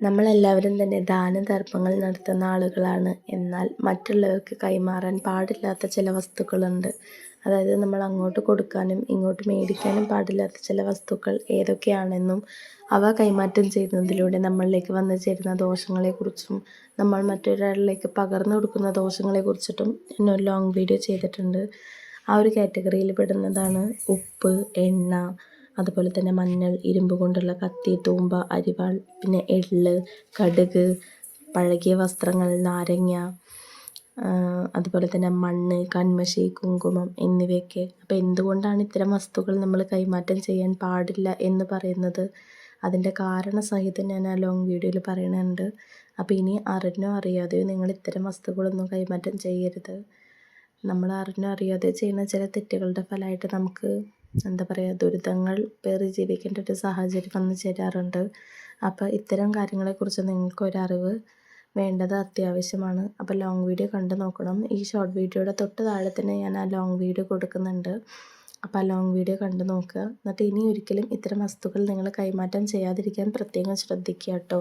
നമ്മളെല്ലാവരും തന്നെ ദാനധർമ്മങ്ങൾ നടത്തുന്ന ആളുകളാണ്. എന്നാൽ മറ്റുള്ളവർക്ക് കൈമാറാൻ പാടില്ലാത്ത ചില വസ്തുക്കളുണ്ട്. അതായത് നമ്മൾ അങ്ങോട്ട് കൊടുക്കാനും ഇങ്ങോട്ട് മേടിക്കാനും പാടില്ലാത്ത ചില വസ്തുക്കൾ ഏതൊക്കെയാണെന്നും അവ കൈമാറ്റം ചെയ്യുന്നതിലൂടെ നമ്മളിലേക്ക് വന്നു ചേരുന്ന ദോഷങ്ങളെക്കുറിച്ചും നമ്മൾ മറ്റൊരാളിലേക്ക് പകർന്നു കൊടുക്കുന്ന ദോഷങ്ങളെക്കുറിച്ചിട്ടും ഞാനൊരു ലോങ് വീഡിയോ ചെയ്തിട്ടുണ്ട്. ആ ഒരു കാറ്റഗറിയിൽ പെടുന്നതാണ് ഉപ്പ് എണ്ണ അതുപോലെ തന്നെ മഞ്ഞൾ ഇരുമ്പ് കൊണ്ടുള്ള കത്തി തൂമ്പ അരിവാൾ പിന്നെ എള്ള് കടുക് പഴകിയ വസ്ത്രങ്ങൾ നാരങ്ങ അതുപോലെ തന്നെ മണ്ണ് കൺമഷി കുങ്കുമം എന്നിവയൊക്കെ. അപ്പോൾ എന്തുകൊണ്ടാണ് ഇത്തരം വസ്തുക്കൾ നമ്മൾ കൈമാറ്റം ചെയ്യാൻ പാടില്ല എന്ന് പറയുന്നത്? അതിന്റെ കാരണസഹിതം ഞാൻ ആ ലോങ് വീഡിയോയിൽ പറയുന്നുണ്ട് അപ്പോൾ ഇനി അറിഞ്ഞോ അറിയാതെയോ നിങ്ങൾ ഇത്തരം വസ്തുക്കളൊന്നും കൈമാറ്റം ചെയ്യരുത്. നമ്മൾ അറിഞ്ഞോ അറിയാതെയോ ചെയ്യുന്ന ചില തെറ്റുകളുടെ ഫലമായിട്ട് നമുക്ക് എന്താ പറയുക ദുരിതങ്ങൾ പേറി ജീവിക്കേണ്ട ഒരു സാഹചര്യം വന്നു ചേരാറുണ്ട്. അപ്പോൾ ഇത്തരം കാര്യങ്ങളെക്കുറിച്ച് നിങ്ങൾക്കൊരറിവ് വേണ്ടത് അത്യാവശ്യമാണ്. അപ്പോൾ ലോങ് വീഡിയോ കണ്ടു നോക്കണം. ഈ ഷോർട്ട് വീഡിയോയുടെ തൊട്ട് താഴെ തന്നെ ഞാൻ ആ ലോങ് വീഡിയോ കൊടുക്കുന്നുണ്ട്. അപ്പോൾ ആ ലോങ് വീഡിയോ കണ്ടു നോക്കുക. എന്നിട്ട് ഇനി ഒരിക്കലും ഇത്തരം വസ്തുക്കൾ നിങ്ങൾ കൈമാറ്റം ചെയ്യാതിരിക്കാൻ പ്രത്യേകം ശ്രദ്ധിക്കുക കേട്ടോ.